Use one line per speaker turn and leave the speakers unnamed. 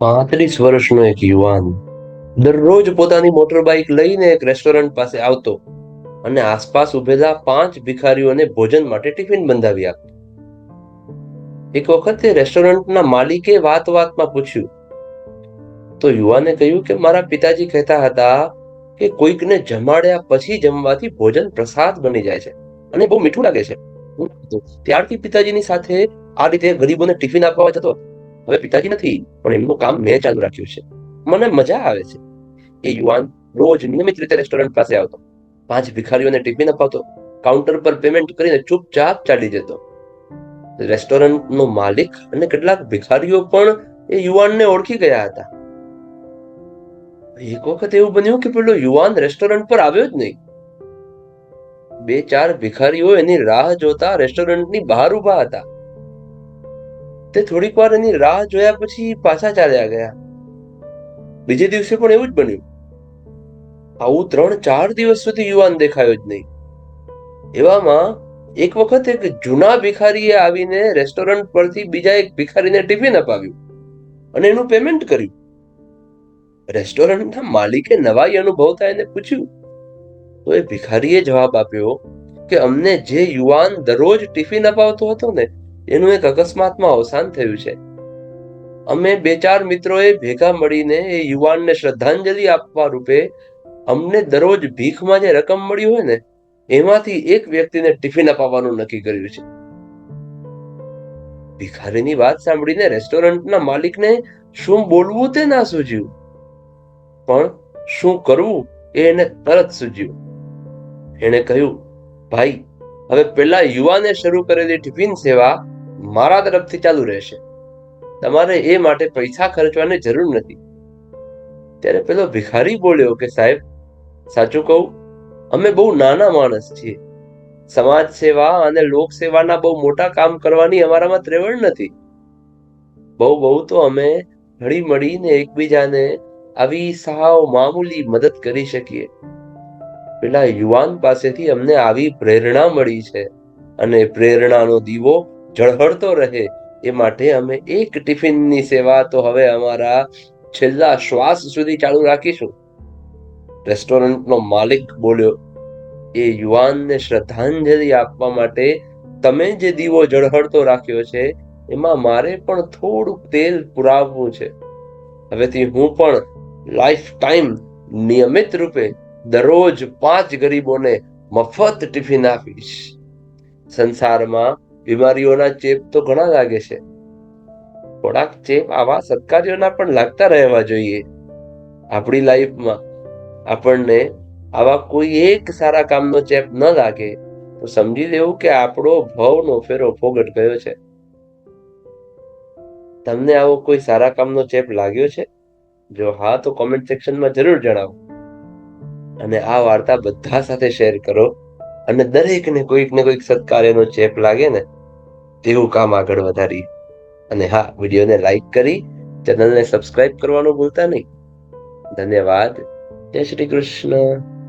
પાંત્રીસ વર્ષનો એક યુવાન દરરોજ પોતાની મોટર બાઇક લઈને એક રેસ્ટોરન્ટ પાસે આવતો અને આસપાસ ઉભેલા પાંચ ભિખારીઓને ભોજન માટે ટિફિન બંધાવી આપતો. એક વખત તે રેસ્ટોરન્ટના માલિકે વાત વાતમાં પૂછ્યું, તો યુવાને કહ્યું કે મારા પિતાજી કહેતા હતા કે કોઈકને જમાડ્યા પછી જમવાથી ભોજન પ્રસાદ બની જાય છે અને બહુ મીઠું લાગે છે. ત્યારથી પિતાજીની સાથે આ રીતે ગરીબોને ટિફિન આપવા જતો હવે પિતાજી નથી, પણ એમનું કામ મેં ચાલુ રાખ્યું છે. મને મજા આવે છે એ યુવાન રોજ નિયમિત રીતે રેસ્ટોરન્ટ પાસે આવતો, પાંચ ભિખારીઓને ટિફિન અપાવતો કાઉન્ટર પર પેમેન્ટ કરીને ચૂપચાપ ચાલી જતો. રેસ્ટોરન્ટનો માલિક અને કેટલાક ભિખારીઓ પણ એ યુવાનને ઓળખી ગયા હતા. એક વખત એવું બન્યું કે પેલો યુવાન રેસ્ટોરન્ટ પર આવ્યો જ નહીં. બે ચાર ભિખારીઓ એની રાહ જોતા રેસ્ટોરન્ટની બહાર ઊભા હતા. તે થોડીક વાર એની રાહ જોયા પછી પાછા ચાલ્યા ગયા. બીજે દિવસે પણ એવું જ બન્યું. આવું ત્રણ ચાર દિવસ સુધી યુવાન દેખાયો જ નહીં. એવામાં એક વખત એક જૂના ભિખારીએ આવીને રેસ્ટોરન્ટ પરથી બીજા એક ભિખારીને ટિફિન અપાવ્યું અને એનું પેમેન્ટ કર્યું. રેસ્ટોરન્ટના માલિકે નવાઈ અનુભવતા એને પૂછ્યું. તો એ ભિખારીએ જવાબ આપ્યો કે અમને જે યુવાન દરરોજ ટિફિન અપાવતો હતો ને એનું એક અકસ્માતમાં અવસાન થયું છે. અમે બે ચાર મિત્રોએ ભેગા મળીને એ યુવાનને શ્રદ્ધાંજલિ આપવા રૂપે અમને દરરોજ ભીખમાં જે રકમ મળી હોય ને, એમાંથી એક વ્યક્તિને ટિફિન અપાવવાનું નક્કી કર્યું છે. ભિખારીની વાત સાંભળીને રેસ્ટોરન્ટના માલિકને શું બોલવું તે ના સૂજ્યું. પણ શું કરવું એ એને તરત સૂજ્યું. એણે કહ્યું, ભાઈ, હવે પેલા યુવાને શરૂ કરેલી ટિફિન સેવા મારા તરફથી ચાલુ રહેશે. તમારે એ માટે પૈસા ખર્ચવાની જરૂર નથી. ત્યારે પેલો ભિખારી બોલ્યો કે, સાહેબ, સાચું કહું, અમે બહુ નાના માણસ છીએ. સમાજ સેવા અને લોક સેવાના બહુ મોટા કામ કરવાની અમારામાં ત્રેવડ નથી. બહુ બહુ તો અમે હળી મળીને એકબીજાને આવી સાવ મામૂલી મદદ કરી શકીએ. પેલા યુવાન પાસેથી અમને આવી પ્રેરણા મળી છે અને પ્રેરણાનો દીવો ઝળહળતો રહે, એ માટે અમે એક ટિફિનની સેવા તો હવે અમારા છેલ્લા શ્વાસ સુધી ચાલુ રાખીશું. રેસ્ટોરન્ટનો માલિક બોલ્યો, એ યુવાનને શ્રદ્ધાંજલિ આપવા માટે તમે જે દીવો ઝળહળતો રાખ્યો છે, એમાં મારે પણ થોડુંક તેલ પુરાવવું છે. હવેથી હું પણ લાઈફ ટાઈમ નિયમિત રૂપે દરરોજ પાંચ ગરીબોને મફત ટિફિન આપીશ. સંસારમાં બીમારીઓના ચેપ તો ઘણા લાગે છે. થોડાક ચેપ આવા સત્કાર્યોના પણ લાગતા રહેવા જોઈએ. આપણી લાઈફમાં આપણને આવા કોઈ એક સારા કામનો ચેપ ન લાગે, તો સમજી લેવું કે આપણો ભવનો ફેરો ફોગટ ગયો છે. તમને આવો કોઈ સારા કામનો ચેપ લાગ્યો છે? જો હા, તો કોમેન્ટ સેક્શનમાં જરૂર જણાવો. અને આ વાર્તા બધા સાથે શેર કરો. અને દરેકને કોઈક ને કોઈક સત્કાર્યનો ચેપ લાગે ને, તેવું કામ આગળ વધારી. અને હા, વિડીયોને લાઈક કરી, ચેનલને સબસ્ક્રાઇબ કરવાનું ભૂલતા નહીં. ધન્યવાદ. જય શ્રી કૃષ્ણ.